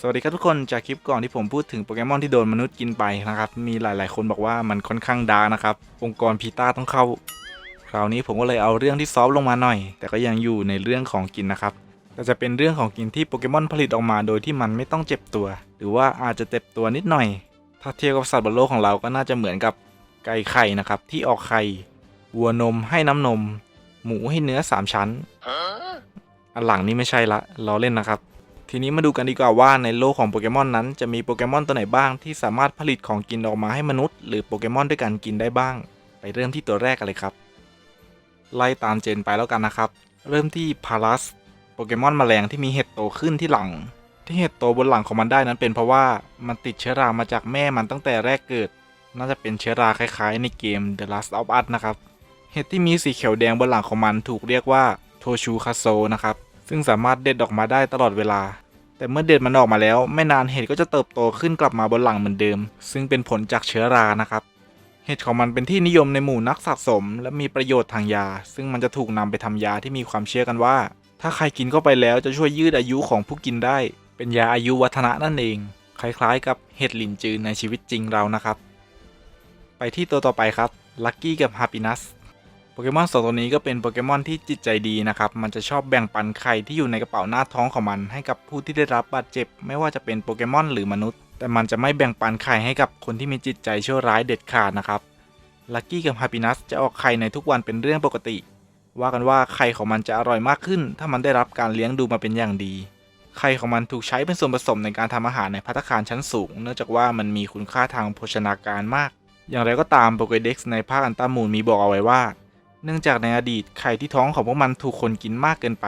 สวัสดีครับทุกคนจากคลิปก่อนที่ผมพูดถึงโปเกมอนที่โดนมนุษย์กินไปนะครับ มีหลาย ๆ คนบอกว่ามันค่อนข้างดาร์กนะครับ องค์กรพีต้าต้องเข้า คราวนี้ผมก็เลยเอาเรื่องที่ซอฟต์ลงมาหน่อย แต่ก็ยังอยู่ในเรื่องของกินนะครับแต่จะเป็นเรื่องของกินที่โปเกมอนผลิตออกมาโดยที่มันไม่ต้องเจ็บตัว หรือว่าอาจจะเจ็บตัวนิดหน่อย ถ้าเทียบกับสัตว์บนโลกของเราก็น่าจะเหมือนกับไก่ไข่นะครับที่ออกไข่วัวนมให้น้ำนม หมูให้เนื้อสามชั้น อันหลังนี่ไม่ใช่ละล้อเล่นนะครับ ทีนี้มาดูกันดีกว่าว่าในโลกของโปเกมอนนั้นจะมีโปเกมอนตัวไหนบ้างที่สามารถผลิตของกินออกมาให้มนุษย์หรือโปเกมอนด้วยกันกินได้บ้าง ไปเริ่มที่ตัวแรกกันเลยครับ ไล่ตามเจนไปแล้วกันนะครับ เริ่มที่พารัสโปเกมอนแมลงที่มีเห็ดโตขึ้นที่หลัง ที่เห็ดโตบนหลังของมันได้นั้นเป็นเพราะว่ามันติดเชื้อรามาจากแม่มันตั้งแต่แรกเกิด น่าจะเป็นเชื้อราคล้ายๆ ในเกม The Last of Us นะครับเห็ดที่มีสีเขียวแดงบนหลังของมันถูกเรียกว่าโทชูคาโซนะครับ ซึ่งสามารถเด็ดออกมาได้ตลอดเวลา แต่เมื่อเด็ดมันออกมาแล้ว ไม่นานเห็ดก็จะเติบโตขึ้นกลับมาบนหลังเหมือนเดิม ซึ่งเป็นผลจากเชื้อรานะครับ เห็ดของมันเป็นที่นิยมในหมู่นักสะสม และมีประโยชน์ทางยา ซึ่งมันจะถูกนำไปทำยาที่มีความเชื่อกันว่า ถ้าใครกินเข้าไปแล้วจะช่วยยืดอายุของผู้กินได้ เป็นยาอายุวัฒนะนั่นเอง คล้ายๆ กับเห็ดหลินจือในชีวิตจริงเรานะครับ ไปที่ตัวต่อไปครับลักกี้กับฮาปินัส โปเกมอนสองตัวนี้ก็เป็นโปเกมอนที่จิตใจดีนะครับ มันจะชอบแบ่งปันไข่ที่อยู่ในกระเป๋าหน้าท้องของมัน ให้กับผู้ที่ได้รับบาดเจ็บ ไม่ว่าจะเป็นโปเกมอนหรือมนุษย์ แต่มันจะไม่แบ่งปันไข่ให้กับคนที่มีจิตใจชั่วร้ายเด็ดขาดนะครับ ลักกี้กับฮาปินัสจะออกไข่ในทุกวันเป็นเรื่องปกติ ว่ากันว่าไข่ของมันจะอร่อยมากขึ้น ถ้ามันได้รับการเลี้ยงดูมาเป็นอย่างดี ไข่ของมันถูกใช้เป็นส่วนผสมในการทำอาหารในภัตตาคารชั้นสูง เนื่องจากว่ามันมีคุณค่าทางโภชนาการมาก อย่างไรก็ตามโปเกเด็กซ์ในภาคอันตามูนมีบอกเอาไว้ว่า เนื่องจากในอดีตไข่ที่ท้องของพวกมันถูกคนกินมากเกินไป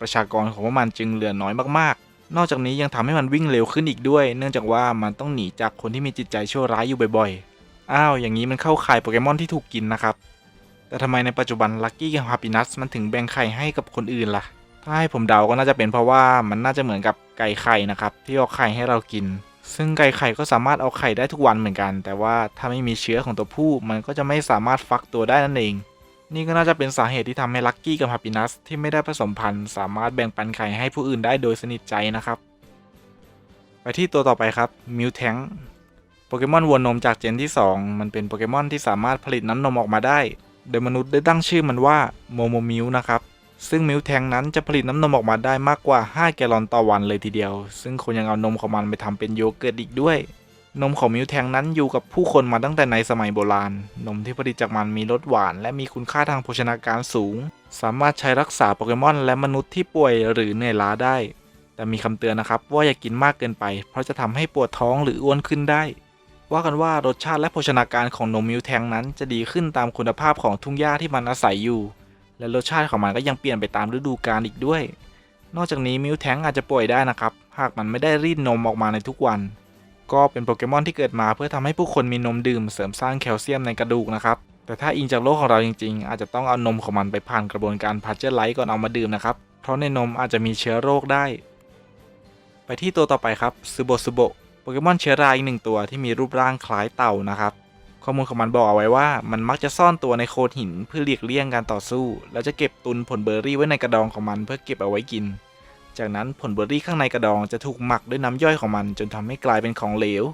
ประชากรของพวกมันจึงเหลือน้อยมากๆ นอกจากนี้ยังทำให้มันวิ่งเร็วขึ้นอีกด้วย เนื่องจากว่ามันต้องหนีจากคนที่มีจิตใจชั่วร้ายอยู่บ่อยๆ อ้าว อย่างนี้มันเข้าข่ายโปเกมอนที่ถูกกินนะครับ แต่ทำไมในปัจจุบันลักกี้กับฮาปินัสมันถึงแบ่งไข่ให้กับคนอื่นล่ะ ถ้าให้ผมเดาก็น่าจะเป็นเพราะว่ามันน่าจะเหมือนกับไก่ไข่นะครับที่ออกไข่ให้เรากิน ซึ่งไก่ไข่ก็สามารถเอาไข่ได้ทุกวันเหมือนกัน แต่ว่าถ้าไม่มีเชื้อของตัวผู้มันก็จะไม่สามารถฟักตัวได้นั่นเอง นี่ก็น่าจะเป็นสาเหตุที่ทำให้ลักกี้กับฮาปินัสที่ไม่ได้ผสมพันธุ์สามารถแบ่งปันไข่ให้ผู้อื่นได้โดยสนิทใจนะครับ ไปที่ตัวต่อไปครับมิวแทงโปเกมอนวัวนมจากเจนที่ 2 มันเป็นโปเกมอนที่สามารถผลิตน้ำนมออกมาได้ โดยมนุษย์ได้ตั้งชื่อมันว่าโมโมมิวนะครับ ซึ่งมิวแทงนั้นจะผลิตน้ำนมออกมาได้มากกว่า 5 แกลลอนต่อวันเลยทีเดียว ซึ่งคนยังเอานมของมันไปทำเป็นโยเกิร์ตอีกด้วย นมของมิวแทงนั้นอยู่กับผู้คนมาตั้งแต่ในสมัยโบราณ นมที่ผลิตจากมันมีรสหวาน และมีคุณค่าทางโภชนาการสูง สามารถใช้รักษาโปเกมอนและมนุษย์ที่ป่วยหรือเหนื่อยล้าได้ แต่มีคำเตือนนะครับว่าอย่ากินมากเกินไป เพราะจะทำให้ปวดท้องหรืออ้วนขึ้นได้ ว่ากันว่ารสชาติและโภชนาการของนมมิวแทงนั้นจะดีขึ้นตามคุณภาพของทุ่งหญ้าที่มันอาศัยอยู่ และรสชาติของมันก็ยังเปลี่ยนไปตามฤดูกาลอีกด้วย นอกจากนี้มิวแทงอาจจะป่วยได้นะครับหากมันไม่ได้รีดนมออกมาในทุกวัน ก็เป็นโปเกมอนที่เกิดมาเพื่อทำให้ผู้คนมีนมดื่มเสริมสร้างแคลเซียมในกระดูกนะครับ แต่ถ้าอิงจากโลกของเราจริงๆ อาจจะต้องเอานมของมันไปผ่านกระบวนการพัชเจอร์ไลท์ก่อนเอามาดื่มนะครับ เพราะในนมอาจจะมีเชื้อโรคได้ ไปที่ตัวต่อไปครับซูโบซูโบโปเกมอนเชื้อราอีกหนึ่งตัวที่มีรูปร่างคล้ายเต่านะครับข้อมูลของมันบอกเอาไว้ว่ามันมักจะซ่อนตัวในโขดหินเพื่อหลีกเลี่ยงการต่อสู้ แล้วจะเก็บตุนผลเบอร์รี่ไว้ในกระดองของมันเพื่อเก็บเอาไว้กิน จากนั้นผลเบอร์รี่ข้างในกระดองจะถูกหมักด้วยน้ำย่อยของมัน จนทำให้กลายเป็นของเหลว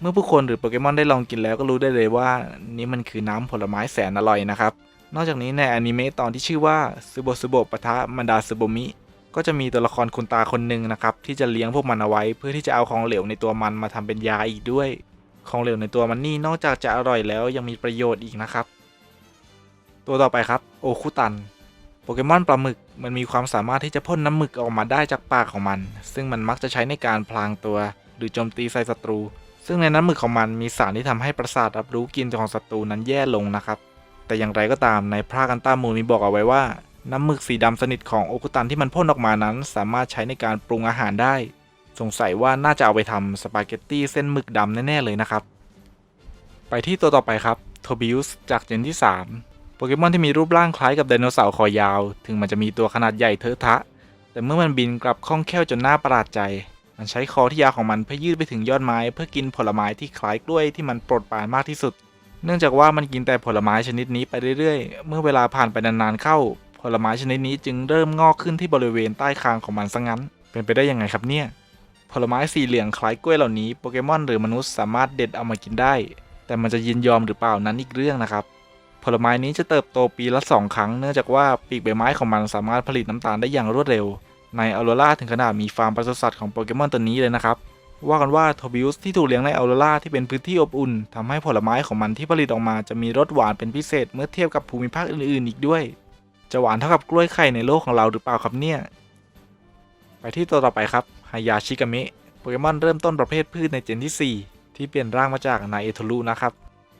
เมื่อผู้คนหรือโปเกมอนได้ลองกินแล้วก็รู้ได้เลยว่า นี่มันคือน้ำผลไม้แสนอร่อยนะครับ นอกจากนี้ในอนิเมะตอนที่ชื่อว่าซูโบซูโบปะทะมันดาซูโบมิก็จะมีตัวละครคุณตาคนหนึ่งนะครับที่จะเลี้ยงพวกมันเอาไว้ เพื่อที่จะเอาของเหลวในตัวมันมาทำเป็นยาอีกด้วย ของเหลวในตัวมันนี่นอกจากจะอร่อยแล้วยังมีประโยชน์อีกนะครับ ตัวต่อไปครับ โอคุตัน โปเกมอนปลาหมึกมันมีความสามารถที่จะพ่นน้ำหมึกออกมาได้จากปากของมัน ซึ่งมันมักจะใช้ในการพลางตัว หรือโจมตีใส่ศัตรู ซึ่งในน้ำหมึกของมันมีสารที่ทำให้ประสาทรับรู้กลิ่นของศัตรูนั้นแย่ลงนะครับ แต่อย่างไรก็ตามในพระกันต้ามูลมีบอกเอาไว้ว่า น้ำหมึกสีดำสนิทของโอคุตันที่มันพ่นออกมานั้น สามารถใช้ในการปรุงอาหารได้ สงสัยว่าน่าจะเอาไปทำสปาเกตตี้เส้นหมึกดำแน่ๆเลยนะครับ ไปที่ตัวต่อไปครับโทบิอุสจากเจนที่ 3 โปเกมอนที่มีรูปร่างคล้ายกับไดโนเสาร์คอยาว ถึงมันจะมีตัวขนาดใหญ่เทอะทะ แต่เมื่อมันบินกลับคล่องแคล่วจนน่าประหลาดใจ มันใช้คอที่ยาวของมันเพื่อยืดไปถึงยอดไม้ เพื่อกินผลไม้ที่คล้ายกล้วยที่มันโปรดปรานมากที่สุด เนื่องจากว่ามันกินแต่ผลไม้ชนิดนี้ไปเรื่อยๆ เมื่อเวลาผ่านไปนานๆเข้า ผลไม้ชนิดนี้จึงเริ่มงอกขึ้นที่บริเวณใต้คางของมันซะงั้น เป็นไปได้ยังไงครับเนี่ย ผลไม้สีเหลืองคล้ายกล้วยเหล่านี้โปเกมอนหรือมนุษย์สามารถเด็ดเอามากินได้ แต่มันจะยินยอมหรือเปล่านั้นอีกเรื่องนะครับ ผลไม้นี้จะเติบโตปีละ 2 ครั้ง เนื่องจากว่าปีกใบไม้ของมันสามารถผลิตน้ำตาลได้อย่างรวดเร็ว ในออโรราถึงขนาดมีฟาร์มปศุสัตว์ของโปเกมอนตัวนี้เลยนะครับ ว่ากันว่าโทบิอุสที่ถูกเลี้ยงในออโรราที่เป็นพื้นที่อบอุ่นทำให้ผลไม้ของมันที่ผลิตออกมาจะมีรสหวานเป็นพิเศษเมื่อเทียบกับภูมิภาคอื่นๆ อีกด้วย จะหวานเท่ากับกล้วยไข่ในโลกของเราหรือเปล่าครับเนี่ย ไปที่ตัวต่อไปครับฮายาชิกามะ โปเกมอนเริ่มต้นประเภทพืชในเจนที่ 4 ที่เปลี่ยนร่างมาจากนายเอโทรุนะครับ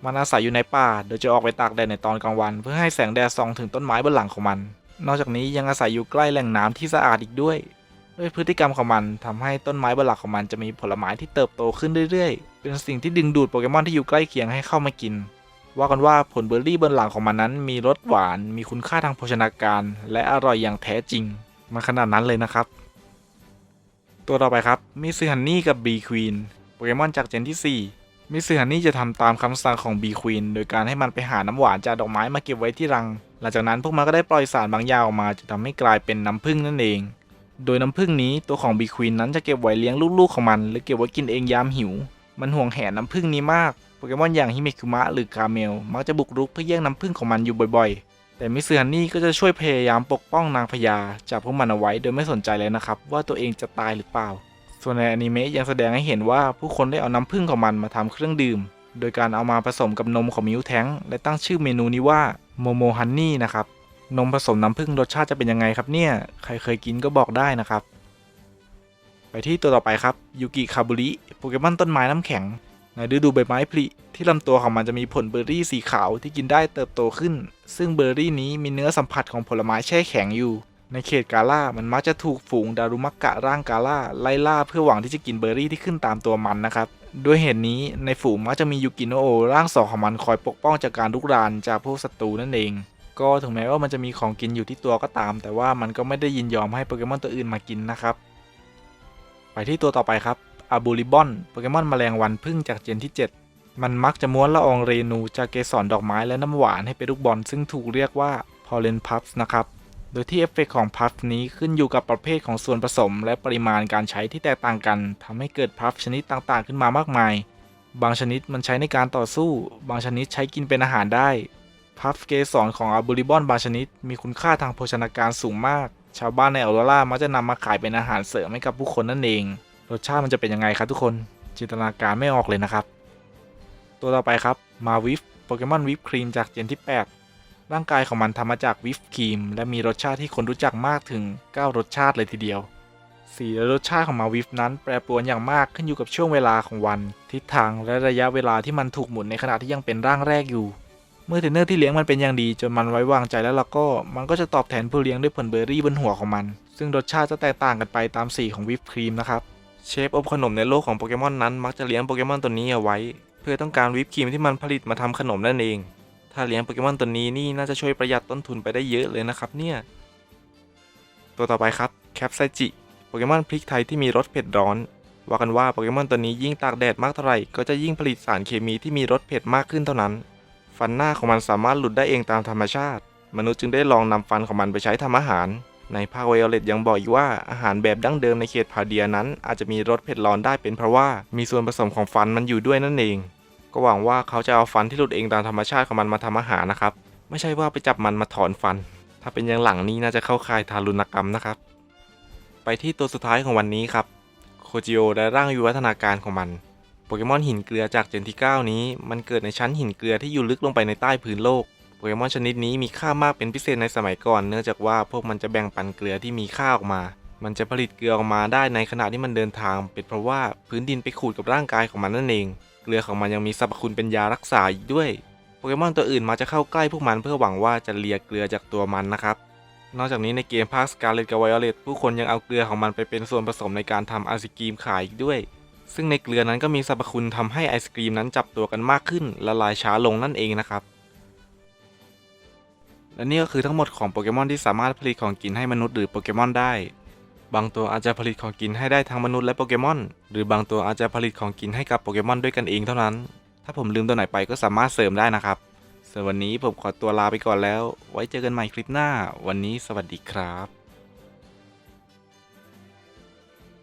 มันอาศัยอยู่ในป่า โดยจะออกไปตากแดดในตอนกลางวัน เพื่อให้แสงแดดส่องถึงต้นไม้บนหลังของมัน นอกจากนี้ยังอาศัยอยู่ใกล้แหล่งน้ำที่สะอาดอีกด้วย ด้วยพฤติกรรมของมันทำให้ต้นไม้บนหลังของมันจะมีผลไม้ที่เติบโตขึ้นเรื่อยๆ เป็นสิ่งที่ดึงดูดโปเกมอนที่อยู่ใกล้เคียงให้เข้ามากิน ว่ากันว่าผลเบอร์รี่บนหลังของมันนั้น มีรสหวาน มีคุณค่าทางโภชนาการ และอร่อยอย่างแท้จริงมาขนาดนั้นเลยนะครับ ตัวต่อไปครับมิซึฮันนี่กับบีควีนโปเกมอนจากเจนที่ 4 มิซึฮันนี่จะทำตามคำสั่งของบีควีนโดยการให้มันไปหาน้ำหวานจากดอกไม้มาเก็บไว้ที่รัง หลังจากนั้นพวกมันก็ได้ปล่อยสารบางอย่างออกมาจะทำให้กลายเป็นน้ำผึ้งนั่นเอง โดยน้ำผึ้งนี้ตัวของบีควีนนั้นจะเก็บไว้เลี้ยงลูกๆของมัน หรือเก็บไว้กินเองยามหิว มันห่วงแหนน้ำผึ้งนี้มาก โปเกมอนอย่างฮิเมคุมะหรือคาเมลมักจะบุกรุกเพื่อแย่งน้ำผึ้งของมันอยู่บ่อยๆ แต่มิสเตอร์ฮันนี่ก็จะช่วยพยายามปกป้องนางพญาจากพวกมันเอาไว้ โดยไม่สนใจเลยนะครับว่าตัวเองจะตายหรือเปล่า ส่วนในอนิเมะยังแสดงให้เห็นว่าผู้คนได้เอาน้ำผึ้งของมันมาทำเครื่องดื่ม โดยการเอามาผสมกับนมของมิวแทงและตั้งชื่อเมนูนี้ว่าโมโมฮันนี่นะครับ นมผสมน้ำผึ้งรสชาติจะเป็นยังไงครับเนี่ย ใครเคยกินก็บอกได้นะครับ ไปที่ตัวต่อไปครับยูกิคาบุริโปเกมอนต้นไม้น้ำแข็งในฤดูใบไม้ผลิที่ลำตัวของมันจะมีผลเบอร์รี่สีขาวที่กินได้เติบโตขึ้น ซึ่งเบอร์รี่นี้มีเนื้อสัมผัสของผลไม้แช่แข็งอยู่ ในเขตกาล่ามันมักจะถูกฝูงดารุมักกะร่างกาล่าไล่ล่าเพื่อหวังที่จะกินเบอร์รี่ที่ขึ้นตามตัวมันนะครับ ด้วยเหตุนี้ในฝูงมักจะมียูกิโนโอร่างสองของมันคอยปกป้องจากการลุกรานจากพวกศัตรูนั่นเอง ก็ถึงแม้ว่ามันจะมีของกินอยู่ที่ตัวก็ตาม แต่ว่ามันก็ไม่ได้ยินยอมให้โปเกมอนตัวอื่นมากินนะครับ ไปที่ตัวต่อไปครับอาบูริบอนโปเกมอนแมลงวันพึ่งจากเจนที่ 7 มันมักจะม้วนละอองเรนูจากเกสรดอกไม้และน้ำหวานให้เป็นลูกบอลซึ่งถูกเรียกว่าพอลเลนพัฟนะครับ โดยที่เอฟเฟกต์ของพัฟนี้ขึ้นอยู่กับประเภทของส่วนผสม และปริมาณการใช้ที่แตกต่างกันทำให้เกิดพัฟชนิดต่างๆ ขึ้นมามากมาย บางชนิดมันใช้ในการต่อสู้ บางชนิดใช้กินเป็นอาหารได้ พัฟเกสรของอาบูริบอนบางชนิด มีคุณค่าทางโภชนาการสูงมาก ชาวบ้านในออโรรามักจะนำมาขายเป็นอาหารเสริมให้กับผู้คนนั่นเอง รสชาติมันจะเป็นยังไงครับทุกคน จินตนาการไม่ออกเลยนะครับ ตัวต่อไปครับ มาวิฟ โปเกมอนวิฟครีมจากเจนที่ 8 ร่างกายของมันทำมาจากวิฟครีม และมีรสชาติที่คนรู้จักมากถึง 9 รสชาติเลยทีเดียวสีและรสชาติของมาวิฟนั้นแปรปรวนอย่างมากขึ้นอยู่กับช่วงเวลาของวัน ทิศทางและระยะเวลาที่มันถูกหมุนในขณะที่ยังเป็นร่างแรกอยู่ เมื่อเทรนเนอร์ที่เลี้ยงมันเป็นอย่างดีจนมันไว้วางใจแล้วล่ะก็ มันก็จะตอบแทนผู้เลี้ยงด้วยผลเบอร์รี่บนหัวของมัน ซึ่งรสชาติจะแตกต่างกันไปตามสีของวิปครีมนะครับเชฟอบขนมในโลกของโปเกมอนนั้นมักจะเลี้ยงโปเกมอนตัวนี้เอาไว้ เพื่อต้องการวิปครีมที่มันผลิตมาทำขนมนั่นเอง ถ้าเลี้ยงโปเกมอนตัวนี้นี่น่าจะช่วยประหยัดต้นทุนไปได้เยอะเลยนะครับเนี่ย ตัวต่อไปครับแคปไซจิโปเกมอนพริกไทยที่มีรสเผ็ดร้อน ว่ากันว่าโปเกมอนตัวนี้ยิ่งตากแดดมากเท่าไหร่ก็จะยิ่งผลิตสารเคมีที่มีรสเผ็ดมากขึ้นเท่านั้น ฟันหน้าของมันสามารถหลุดได้เองตามธรรมชาติ มนุษย์จึงได้ลองนำฟันของมันไปใช้ทำอาหาร ในภาคไวโอเลตยังบอกอีกว่าอาหารแบบดั้งเดิมในเขตพาเดียนั้น อาจจะมีรสเผ็ดร้อนได้เป็นเพราะว่ามีส่วนผสมของฟันมันอยู่ด้วยนั่นเอง ก็หวังว่าเขาจะเอาฟันที่หลุดเองตามธรรมชาติของมันมาทำอาหารนะครับ ไม่ใช่ว่าไปจับมันมาถอนฟัน ถ้าเป็นอย่างหลังนี้น่าจะเข้าข่ายทารุณกรรมนะครับ ไปที่ตัวสุดท้ายของวันนี้ครับโคจิโอได้ร่างวิวัฒนาการของมัน โปเกมอนหินเกลือจากเจนที่ 9 นี้ มันเกิดในชั้นหินเกลือที่อยู่ลึกลงไปในใต้พื้นโลกโปเกมอนชนิดนี้มีค่ามากเป็นพิเศษในสมัยก่อน เนื่องจากว่าพวกมันจะแบ่งปันเกลือที่มีค่าออกมา มันจะผลิตเกลือออกมาได้ในขณะที่มันเดินทาง เป็นเพราะว่าพื้นดินไปขูดกับร่างกายของมันนั่นเอง ลือของมันยังมีสรรพคุณเป็นยารักษาอีกด้วย โปเกมอนตัวอื่นมาจะเข้าใกล้พวกมันเพื่อหวังว่าจะเลียเกลือจากตัวมันนะครับ นอกจากนี้ในเกมภาคสกาเลตกับไวโอเลตผู้คนยังเอาเกลือของมันไปเป็นส่วนผสมในการทำไอศกรีมขายอีกด้วย ซึ่งในเกลือนั้นก็มีสรรพคุณทำให้ไอศกรีมนั้นจับตัวกันมากขึ้นละลายช้าลงนั่นเองนะครับและนี่ก็คือทั้งหมดของโปเกมอนที่สามารถผลิตของกินให้มนุษย์หรือโปเกมอนได้ บางตัวอาจจะผลิตของกินให้ได้ทั้งมนุษย์และโปเกมอน หรือบางตัวอาจจะผลิตของกินให้กับโปเกมอนด้วยกันเองเท่านั้น ถ้าผมลืมตัวไหนไปก็สามารถเสริมได้นะครับส่วนวันนี้ผมขอตัวลาไปก่อนแล้ว ไว้เจอกันใหม่คลิปหน้า วันนี้สวัสดีครับ